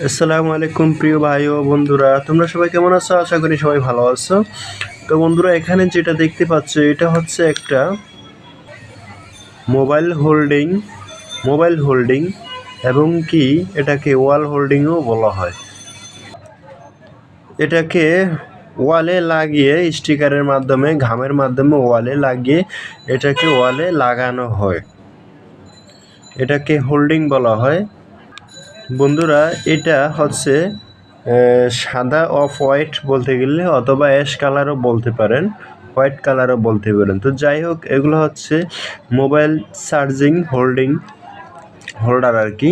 আসসালামু আলাইকুম প্রিয় ভাই ও বন্ধুরা, তোমরা সবাই কেমন আছো? আশা করি সবাই ভালো আছো। তো বন্ধুরা, এখানে যেটা দেখতে পাচ্ছ, এটা হচ্ছে একটা মোবাইল হোল্ডিং মোবাইল হোল্ডিং এবং কি এটাকে ওয়াল হোল্ডিংও বলা হয়। এটাকে ওয়ালে লাগিয়ে, স্টিকারের মাধ্যমে, ঘামের মাধ্যমে ওয়ালে লাগিয়ে এটাকে ওয়ালে লাগানো হয়। এটাকে হোল্ডিং বলা হয়। বন্ধুরা, এটা হচ্ছে সাদা অফ হোয়াইট বলতে গেলে, অথবা অ্যাশ কালারও বলতে পারেন, হোয়াইট কালারও বলতে পারেন। তো যাই হোক, এগুলো হচ্ছে মোবাইল চার্জিং, হোল্ডিং, হোল্ডার আর কি,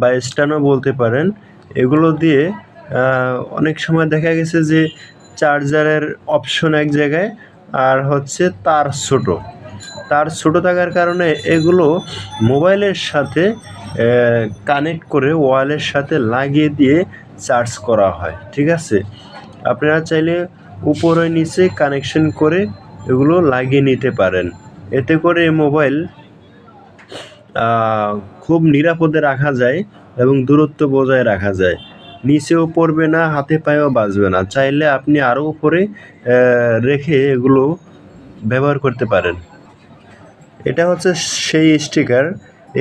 বা স্ট্যান্ডও বলতে পারেন। এগুলো দিয়ে অনেক সময় দেখা গেছে যে, চার্জারের অপশন এক জায়গায়, আর হচ্ছে তার ছোট। তার ছোট থাকার কারণে এগুলো মোবাইলের সাথে কানেক্ট করে ওয়ালের সাথে লাগিয়ে দিয়ে চার্জ করা হয়, ঠিক আছে? আপনারা চাইলে উপরে নিচে কানেকশন করে এগুলো লাগিয়ে নিতে পারেন। এতে করে মোবাইল খুব নিরাপদে রাখা যায় এবং দূরত্ব বজায় রাখা যায়। নিচেও পড়বে না, হাতে পায়েও বাজবে না। চাইলে আপনি আরও উপরে রেখে এগুলো ব্যবহার করতে পারেন। এটা হচ্ছে সেই স্টিকার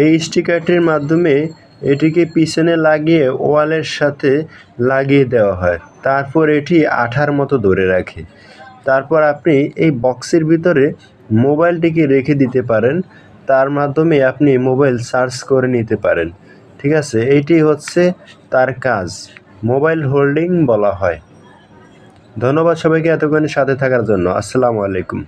এই স্টিকারটির মাধ্যমে এটিকে পিছনে লাগিয়ে ওয়ালের সাথে লাগিয়ে দেওয়া হয়। তারপর এটি আঠার মতো ধরে রাখে। তারপর আপনি এই বক্সের ভিতরে মোবাইলটিকে রেখে দিতে পারেন। তার মাধ্যমে আপনি মোবাইল সার্চ করে নিতে পারেন। ঠিক আছে? এইটি হচ্ছে তার কাজ। মোবাইল হোল্ডিং বলা হয়। ধন্যবাদ সবাইকে এতক্ষণ সাথে থাকার জন্য। আসসালামু আলাইকুম।